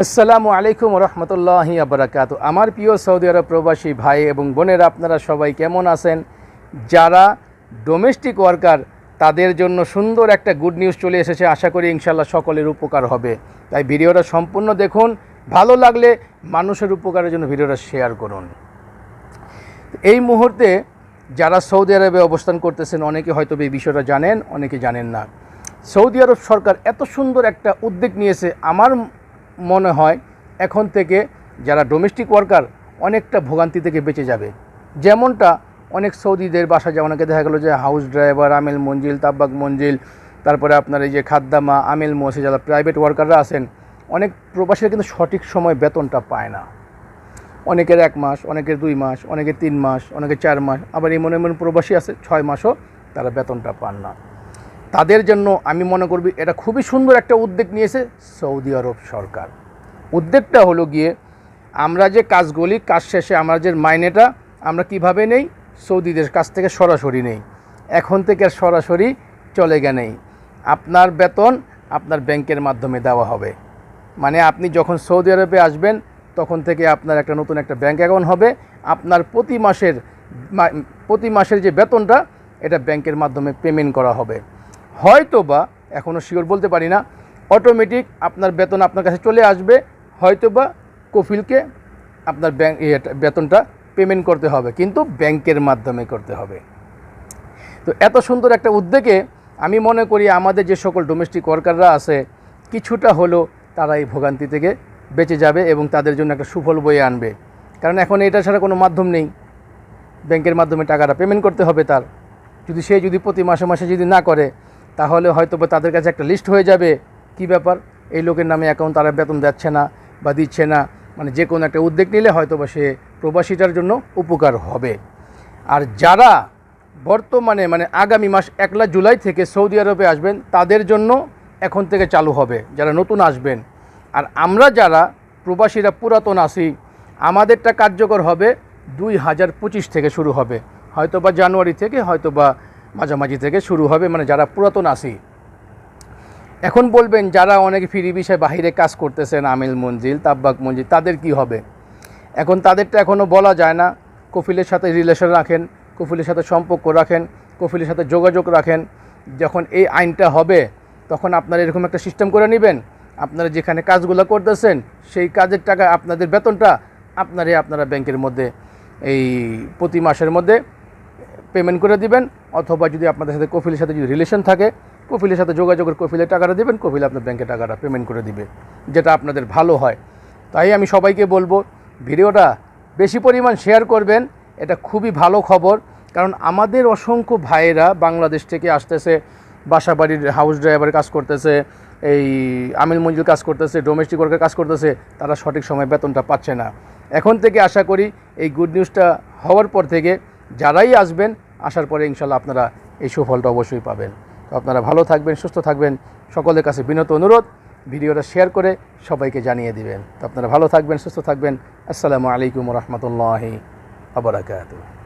আসসালামু আলাইকুম রহমতুল্লাহি আবরাকাত। আমার প্রিয় সৌদি আরব প্রবাসী ভাই এবং বোনেরা, আপনারা সবাই কেমন আছেন? যারা ডোমেস্টিক ওয়ার্কার তাদের জন্য সুন্দর একটা গুড নিউজ চলে এসেছে। আশা করি ইনশাল্লাহ সকলের উপকার হবে। তাই ভিডিওটা সম্পূর্ণ দেখুন। ভালো লাগলে মানুষের উপকারের জন্য ভিডিওটা শেয়ার করুন। এই মুহূর্তে যারা সৌদি আরবে অবস্থান করতেছেন, অনেকে হয়তো এই বিষয়টা জানেন, অনেকে জানেন না। সৌদি আরব সরকার এত সুন্দর একটা উদ্যোগ নিয়েছে। আমার মনে হয় এখন থেকে যারা ডোমেস্টিক ওয়ার্কার অনেকটা ভোগান্তি থেকে বেঁচে যাবে। যেমনটা অনেক সৌদিদের বাসা যেমন অনেকে দেখা গেলো যে হাউস ড্রাইভার আমেল মঞ্জিল, তাব্বাক মঞ্জিল, তারপরে আপনার এই যে খাদ্দামা, আমেল মোসে যারা প্রাইভেট ওয়ার্কাররা আছেন, অনেক প্রবাসীরা কিন্তু সঠিক সময় বেতনটা পায় না। অনেকের এক মাস, অনেকের দুই মাস অনেকের তিন মাস অনেকের চার মাস, আবার এমন এমন প্রবাসী আছে, ছয় মাসও তারা বেতনটা পান না। তাদের জন্য আমি মনে করবি এটা খুবই সুন্দর একটা উদ্যোগ নিয়েছে সৌদি আরব সরকার। উদ্যোগটা হলো গিয়ে আমরা যে কাজগুলি, কাজ শেষে আমরা যে মাইনেটা আমরা কীভাবে নেই? সৌদিদের কাছ থেকে সরাসরি নেই। এখন থেকে সরাসরি চলে গে নেই। আপনার বেতন আপনার ব্যাংকের মাধ্যমে দেওয়া হবে। মানে আপনি যখন সৌদি আরবে আসবেন, তখন থেকে আপনার একটা নতুন একটা ব্যাংক অ্যাকাউন্ট হবে। আপনার প্রতি মাসের প্রতি মাসের যে বেতনটা, এটা ব্যাংকের মাধ্যমে পেমেন্ট করা হবে। হয়তো বা এখনও শিওর বলতে পারি না অটোমেটিক আপনার বেতন আপনার কাছে চলে আসবে হয়তো বা কফিলকে আপনার ব্যাংক বেতনটা পেমেন্ট করতে হবে, কিন্তু ব্যাংকের মাধ্যমে করতে হবে। তো এত সুন্দর একটা উদ্যোগে আমি মনে করি আমাদের যে সকল ডোমেস্টিক ওয়ার্কাররা আছে, কিছুটা হলেও তারা এই ভোগান্তি থেকে বেঁচে যাবে এবং তাদের জন্য একটা সুফল বয়ে আনবে। কারণ এখন এটা ছাড়া কোনো মাধ্যম নেই। ব্যাংকের মাধ্যমে টাকাটা পেমেন্ট করতে হবে তার। যদি সে যদি প্রতি মাসে মাসে যদি না করে তাহলে হয়তো বা তাদের কাছে একটা লিস্ট হয়ে যাবে। কি ব্যাপার? এই লোকের নামে অ্যাকাউন্ট তারা বেতন দিচ্ছে না বা দিচ্ছে না। মানে যে কোনো একটা উদ্যোগ নিলে হয়তো বা সে প্রবাসীটার জন্য উপকার হবে। আর যারা বর্তমানে মানে আগামী মাস একলা জুলাই থেকে সৌদি আরবে আসবেন, তাদের জন্য এখন থেকে চালু হবে। যারা নতুন আসবেন। আর আমরা যারা প্রবাসীরা পুরাতন আসি আমাদেরটা কার্যকর হবে দুই হাজার পঁচিশ থেকে শুরু হবে। হয়তো বা জানুয়ারি থেকে হয়তো বা মাঝামাঝি থেকে শুরু হবে মানে যারা পুরাতন আসি এখন বলবেন যারা অনেকে ফিরি বিষয়ে বাহিরে কাজ করতেছেন, আমিল মঞ্জিল, তাব্বাক মঞ্জিল, তাদের কি হবে? এখন তাদেরটা এখনও বলা যায় না। কফিলের সাথে রিলেশন রাখেন, কফিলের সাথে সম্পর্ক রাখেন, কফিলের সাথে যোগাযোগ রাখেন। যখন এই আইনটা হবে, তখন আপনারা এরকম একটা সিস্টেম করে নেবেন। আপনারা যেখানে কাজগুলো করতেছেন, সেই কাজের টাকা আপনাদের বেতনটা আপনারই আপনারা ব্যাংকের মধ্যে এই প্রতি মাসের মধ্যে পেমেন্ট করে দিবেন। অথবা যদি আপনাদের সাথে কফিলের সাথে যদি রিলেশন থাকে, কফিলের সাথে যোগাযোগের কফিলের টাকাটা দেবেন, কফিল আপনার ব্যাংকে টাকাটা পেমেন্ট করে দিবে, যেটা আপনাদের ভালো হয়। তাই আমি সবাইকে বলব, ভিডিওটা বেশি পরিমাণ শেয়ার করবেন, এটা খুবই ভালো খবর। কারণ আমাদের অসংখ্য ভাইয়েরা বাংলাদেশ থেকে আসতেছে বাসা বাড়ির হাউস ড্রাইভার কাজ করতেছে, এই আমিল মঞ্জিল কাজ করতেছে ডোমেস্টিক ওয়ার্কার কাজ করতেছে, তারা সঠিক সময় বেতনটা পাচ্ছে না। এখন থেকে আশা করি এই গুড নিউজটা হওয়ার পর থেকে যারাই আসবেন আসার পরে ইনশাল্লাহ আপনারা এই সুফলটা অবশ্যই পাবেন। তো আপনারা ভালো থাকবেন, সুস্থ থাকবেন। সকলের কাছে বিনত অনুরোধ, ভিডিওটা শেয়ার করে সবাইকে জানিয়ে দিবেন। তো আপনারা ভালো থাকবেন, সুস্থ থাকবেন। আসসালামু আলাইকুম রহমতুল্লাহি আবরাকাতু